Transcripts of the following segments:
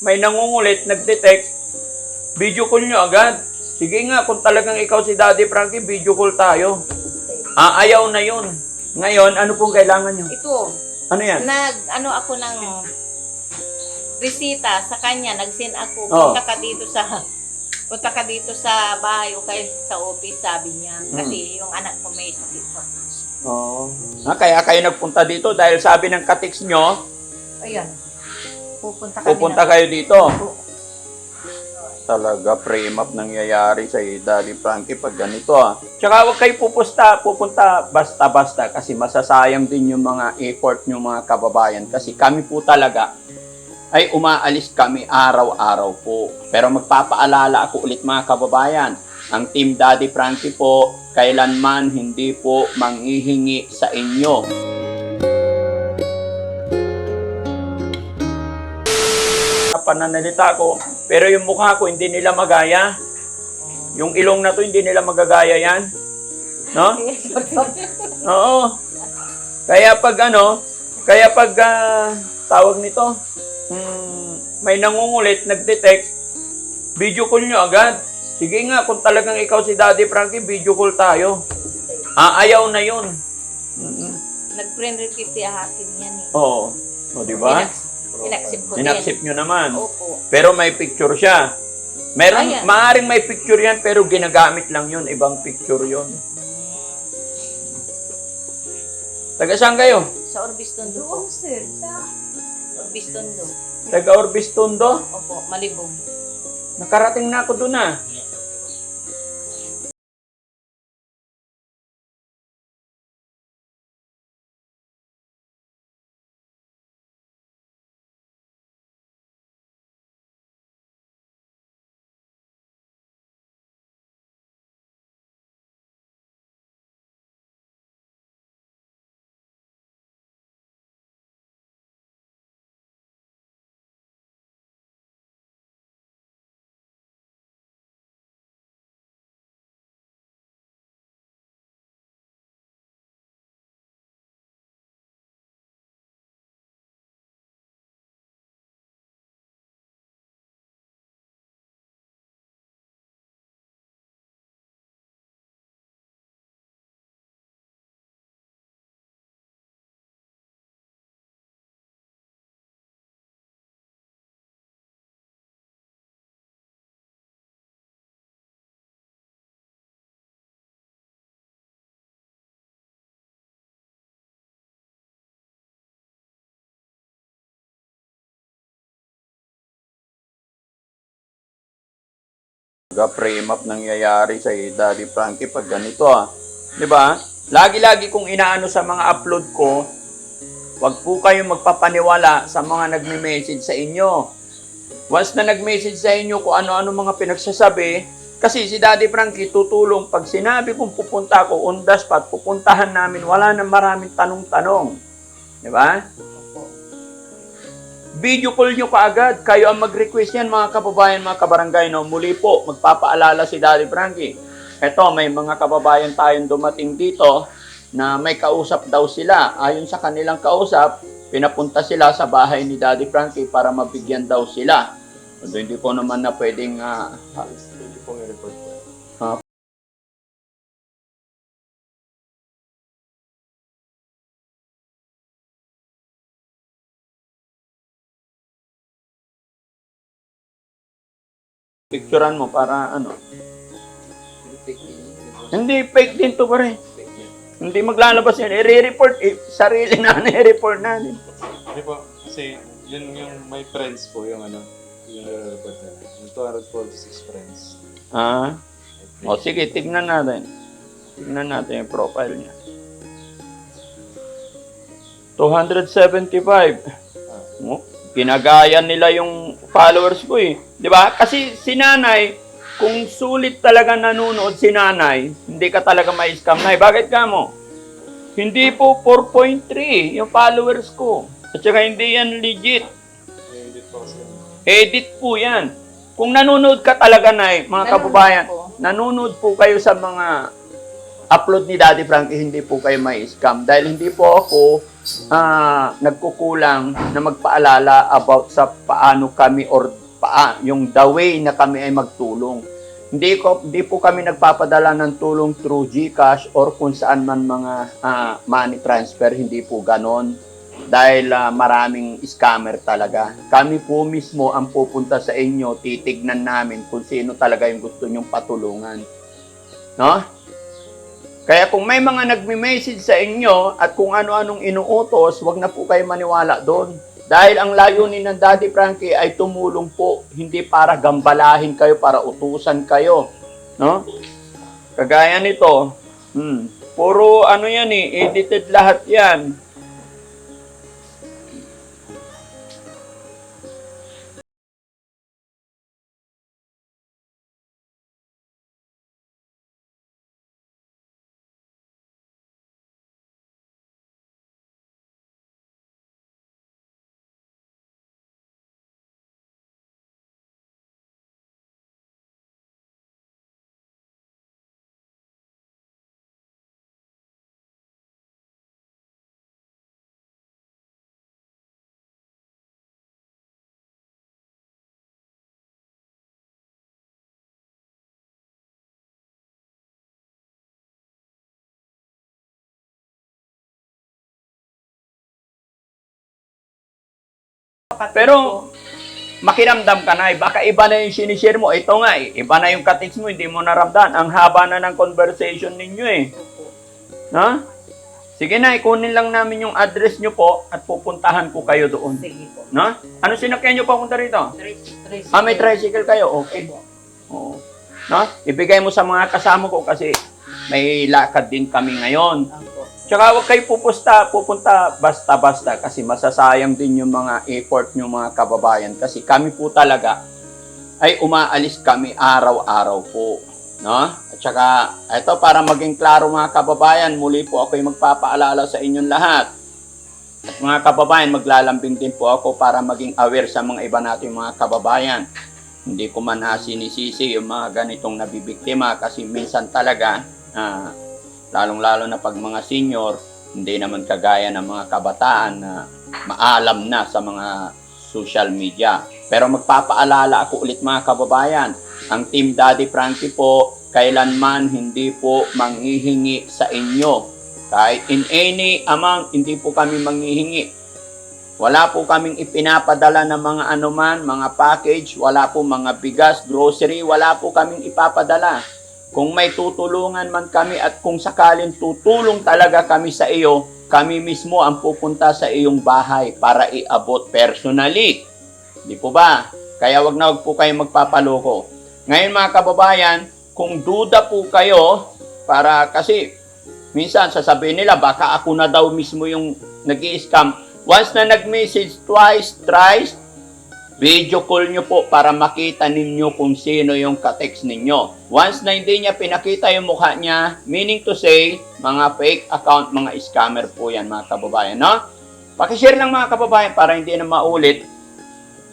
may nangungulit, nag-detect, video call nyo agad. Sige nga, kung talagang ikaw si Daddy Frankie, video call tayo. Ah, ayaw na yun. Ngayon, ano pong kailangan nyo? Ito, Ano yan? nag, ano ako ng resita sa kanya, nag-send ako, Oh. punta ka dito sa, punta ka dito sa bahay o kaya sa office, sabi niya. Hmm. Kasi yung anak ko may sakit pa. Oo. Ah, kaya kayo nagpunta dito dahil sabi ng katix nyo, Ayun. Pupunta kami pupunta na- kayo dito. Oo. Talaga, frame up nangyayari sa Daddy Frankie pag ganito ah. Tsaka huwag kayo pupusta, pupunta basta-basta kasi masasayang din yung mga effort nyo mga kababayan kasi kami po talaga ay umaalis kami araw-araw po. Pero magpapaalala ako ulit mga kababayan, ang Team Daddy Frankie po kailanman hindi po manghihingi sa inyo. Pananalita ko, pero yung mukha ko hindi nila magaya. Yung ilong na to hindi nila magagaya yan. No? Oo. Kaya pag ano, kaya pag ah, tawag nito, hmm, may nangungulit, nag-detect, video call nyo agad. Sige nga, kung talagang ikaw si Daddy Frankie, video call tayo. Ah, ayaw na yun. Mm-mm. Nag-friend request si Hakim yan eh. Oo. O, di ba? Inaksip ko din. Inaccept nyo naman. Opo. Pero may picture siya. Meron, Ayan. maaring may picture yan, pero ginagamit lang yun. Ibang picture yun. Taga saan kayo? Sa Orbistondo po. sir. Sa... Orbistondo. Taga Orbistondo? Opo, Malibong. Nakarating na ako doon ah. Ga-frame up nangyayari sa Daddy Frankie pag ganito ah. 'Di ba? Lagi-lagi kong inaano sa mga upload ko, wag po kayong magpapaniwala sa mga nagme-message sa inyo. Once na nag-message sa inyo kung ano-ano mga pinagsasabi, kasi si Daddy Frankie tutulong pag sinabi kong pupunta ako on the pupuntahan namin, wala na maraming tanong-tanong. 'Di ba? Video call nyo kaagad. Kayo ang mag-request yan mga kababayan, mga kabarangay. No? Muli po, magpapaalala si Daddy Frankie. Eto, may mga kababayan tayong dumating dito na may kausap daw sila. Ayon sa kanilang kausap, pinapunta sila sa bahay ni Daddy Frankie para mabigyan daw sila. So, hindi ko naman na pwedeng ah, ah, Pwede pong picturean mo para ano. Hindi, fake din to pare. Hindi maglalabas yan. I-report. Eh, sarili na i-report natin. Hindi po, kasi yun yung my friends po, yung ano, yung i-report na. Yung 246 friends. Ah, o sige, tignan natin. Tignan natin yung profile niya. 275. Oh, ginagaya nila yung followers ko eh. 'Di ba? Kasi si nanay, kung sulit talaga nanonood si nanay, hindi ka talaga may scam nay. Bakit ka mo? Hindi po 4.3 yung followers ko. At saka hindi yan legit. Edit po po yan. Kung nanonood ka talaga, Nay, mga Nanonood kababayan, ako. nanonood po kayo sa mga upload ni Daddy Frankie, hindi po kayo may scam. Dahil hindi po ako ah, nagkukulang na magpaalala about sa paano kami or paa, yung the way na kami ay magtulong. Hindi ko hindi po kami nagpapadala ng tulong through GCash or kung saan man mga ah, money transfer, hindi po ganon. Dahil ah, maraming scammer talaga. Kami po mismo ang pupunta sa inyo, titignan namin kung sino talaga yung gusto nyong patulungan. No? Kaya kung may mga nagme-message sa inyo at kung ano-anong inuutos, wag na po kayo maniwala doon. Dahil ang layunin ng Daddy Frankie ay tumulong po, hindi para gambalahin kayo, para utusan kayo. No? Kagaya nito, hmm, puro ano yan eh, edited lahat yan. Pero, makiramdam ka na eh. Baka iba na yung sinishare mo. Ito nga eh, iba na yung katix mo, hindi mo naramdaman. Ang haba na ng conversation ninyo eh. No? Sige na, ikunin lang namin yung address nyo po at pupuntahan ko kayo doon. Sige po. No? Ano sinakyan nyo papunta rito? Tricycle. Ah, may tricycle kayo? Okay. Opo. Oo. No? Ibigay mo sa mga kasama ko kasi may lakad din kami ngayon. Opo. Tsaka huwag kayo pupusta, pupunta basta-basta kasi masasayang din yung mga effort nyo mga kababayan kasi kami po talaga ay umaalis kami araw-araw po. No? At saka, ito para maging klaro mga kababayan, muli po ako yung magpapaalala sa inyong lahat. At mga kababayan, maglalambing din po ako para maging aware sa mga iba nating mga kababayan. Hindi ko man ha sinisisi yung mga ganitong nabibiktima kasi minsan talaga, ah, lalong-lalo na pag mga senior, hindi naman kagaya ng mga kabataan na maalam na sa mga social media. Pero magpapaalala ako ulit mga kababayan, ang Team Daddy Frankie po, kailanman hindi po manghihingi sa inyo. Kahit in any amount, hindi po kami manghihingi. Wala po kaming ipinapadala ng mga anuman, mga package, wala po mga bigas, grocery, wala po kaming ipapadala. Kung may tutulungan man kami at kung sakalin tutulong talaga kami sa iyo, kami mismo ang pupunta sa iyong bahay para iabot personally. Di po ba? Kaya wag na wag po kayo magpapaloko. Ngayon mga kababayan, kung duda po kayo, para kasi minsan sasabihin nila baka ako na daw mismo yung nag scam Once na nag-message twice, thrice, video call nyo po para makita ninyo kung sino yung katext ninyo. Once na hindi niya pinakita yung mukha niya, meaning to say, mga fake account, mga scammer po yan mga kababayan, no? Pakishare lang mga kababayan para hindi na maulit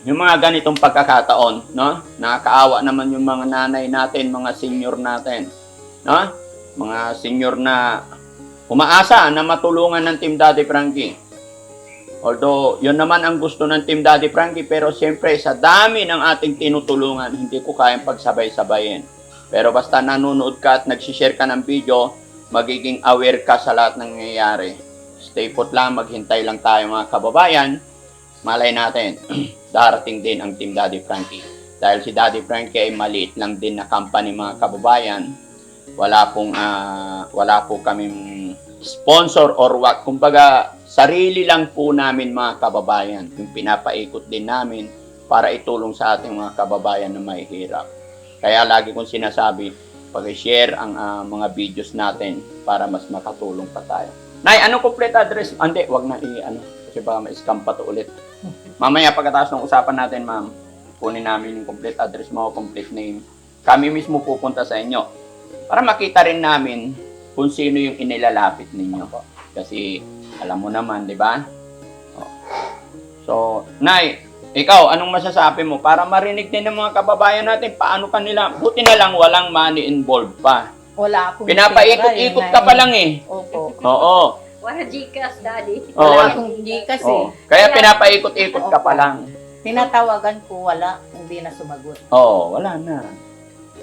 yung mga ganitong pagkakataon, no? Nakakaawa naman yung mga nanay natin, mga senior natin, no? Mga senior na umaasa na matulungan ng Team Daddy Frankie. Although, yun naman ang gusto ng Team Daddy Frankie, pero siyempre, sa dami ng ating tinutulungan, hindi ko kayang pagsabay-sabayin. Pero basta nanonood ka at nagsishare ka ng video, magiging aware ka sa lahat ng nangyayari. Stay put lang, maghintay lang tayo mga kababayan. Malay natin, darating din ang Team Daddy Frankie. Dahil si Daddy Frankie ay maliit lang din na company mga kababayan. Wala pong, ah, wala po kaming sponsor or what. Kumbaga, sarili lang po namin mga kababayan. Yung pinapaikot din namin para itulong sa ating mga kababayan na may hirap. Kaya lagi kong sinasabi, pag-share ang ah, mga videos natin para mas makatulong pa tayo. Nay, ano complete address? Ah, Hindi, wag na i-ano. Kasi baka ma-scam pa to ulit. Mamaya pagkatapos ng usapan natin, ma'am, kunin namin yung complete address mo, complete name. Kami mismo pupunta sa inyo para makita rin namin kung sino yung inilalapit ninyo. Kasi alam mo naman, di ba? Oh. So, Nay, ikaw, anong masasabi mo? Para marinig din ng mga kababayan natin, paano kanila, buti na lang walang money involved pa. Wala akong Pinapaikot-ikot pera, ka pa lang eh. Opo. Oo. Wala Gcash, daddy. Oo, Wala akong Gcash Oo. eh. Kaya pinapaikot-ikot ka pa lang. Tinatawagan ko, wala. Hindi na sumagot. Oo, wala na.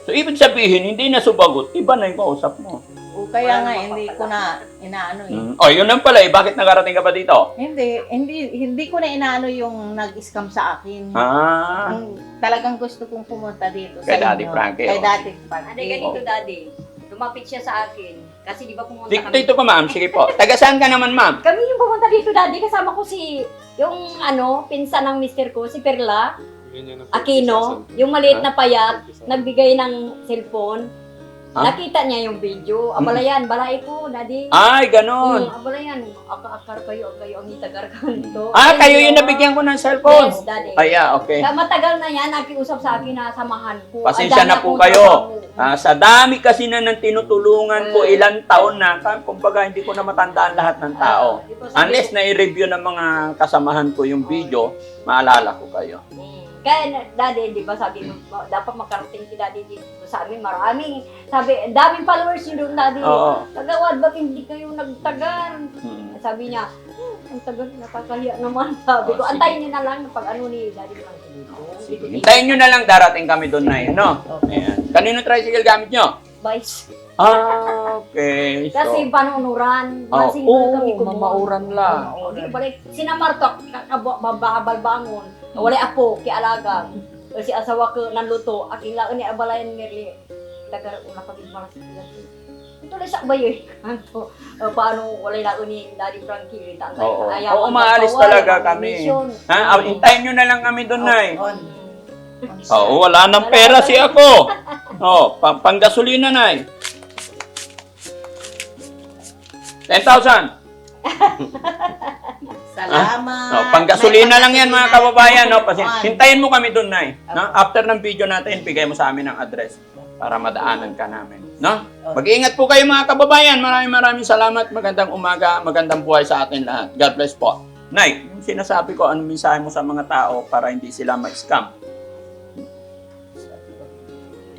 So, ibig sabihin, hindi na subagot, iba na yung kausap mo. Kaya nga, hindi ko na inaano eh. Mm. Oh, yun lang pala eh. Bakit nakarating ka ba dito? Hindi, hindi, hindi ko na inaano yung nag-scam sa akin. Ah. Ang talagang gusto kong pumunta dito Kay sa Daddy inyo. Frankie, Kay oh. Daddy Ano Frankie. ganito, daddy? Lumapit siya sa akin. Kasi di ba pumunta Dito, kami. dito ka, ma'am. Sige po. Taga saan ka naman, ma'am? Kami yung pumunta dito, daddy. Kasama ko si, yung ano, pinsan ng mister ko, si Perla Aquino. Yung maliit na payat, nagbigay ng cellphone. Ha? Nakita niya yung video. Abala yan, balay ko, daddy. Ay, ganon. Hmm, abala yan. Aka-akar kayo, kayo ang itagar kanto. Ah, kayo yung nabigyan ko ng cellphone. Yes, daddy. Ay, ah, okay. Kaya matagal na yan, nakiusap sa akin na samahan ko. Pasensya Ang dami na po akong kayo. trabaho. Ah, sa dami kasi na ng tinutulungan ko, Mm. ilang taon na, ka- kumbaga hindi ko na matandaan lahat ng tao. Ah, di ba sabi Unless na i-review ng mga kasamahan ko yung video, maalala ko kayo. Mm. Kaya, daddy, di ba sabi mo, dapat makarating si daddy dito sa amin. Maraming, sabi, daming followers yun doon, daddy. Oo. Tagawad, ba't hindi kayo nagtagar? Hmm. Sabi niya, hmm, ang tagal, nakakahiya naman. Sabi ko, Oh, sige. antayin niyo na lang pag ano ni daddy lang. Sige. Hintayin nyo na lang, darating kami doon na yun, no? Okay. Ayan. Kanino tricycle gamit nyo? Vice. Ah, okay. So, Kasi panunuran. oh, Masingle oo, kami kumuha. mamauran lang. Oo, di balik. Sinamartok, kakababal bangon. Wala apo, kay alaga. Kasi asawa ko nanluto, aking laan ni abalayan ngerli. Tagar una pa din para sa tiyan. Ito lang sa bayo. Kanto, uh, paano wala laan ni Daddy Frankie. Tantay, Oo. ayaw Oo, umaalis bawal, talaga kami. Ha? Ah, hintayin nyo na lang kami doon, Nay. On. Oo, wala nang pera si ako. Oh, pang panggasolina, Nay. 10,000. Salamat. Oh, panggasolina May lang yan mga panggasolina. kababayan. No? Kasi, hintayin mo kami doon, Nay. No? After ng video natin, bigay mo sa amin ang address para madaanan ka namin. No? Mag-iingat po kayo mga kababayan. Maraming maraming salamat. Magandang umaga, magandang buhay sa atin lahat. God bless po. Nay, yung sinasabi ko, anong mensahe mo sa mga tao para hindi sila ma-scam?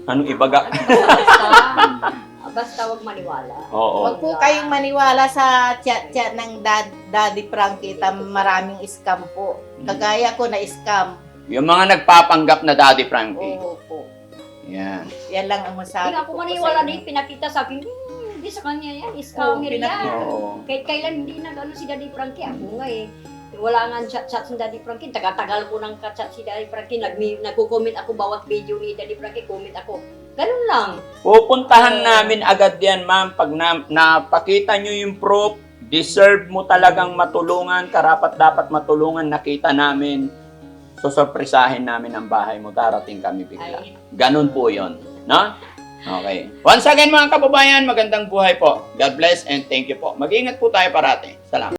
Anong ibaga? Basta, basta wag maniwala. Oo. Huwag po kayong maniwala sa chat-chat ng dad, Daddy Frankie. Tam maraming scam po. Kagaya ko na scam. Yung mga nagpapanggap na Daddy Frankie. Oo po. Yan. Yan lang ang masabi Hindi ako ko po maniwala sa inyo. din, pinakita sa akin, hmm, hindi sa kanya yan, scammer Oo, yan. Oo. Kahit kailan hindi nag-ano si Daddy Frankie, ako nga eh. Wala nga chat-chat si Daddy Frankie, taga-tagal ko nang ka-chat si Daddy Frankie, nag nagko-comment ako bawat video ni Daddy Frankie, comment ako. Ganun lang. Pupuntahan namin agad yan, ma'am. Pag na, napakita nyo yung proof, deserve mo talagang matulungan, karapat dapat matulungan, nakita namin. Susurpresahin namin ang bahay mo, darating kami bigla. Ganun po yon, no? Okay. Once again mga kababayan, magandang buhay po. God bless and thank you po. Mag-ingat po tayo parati. Salamat.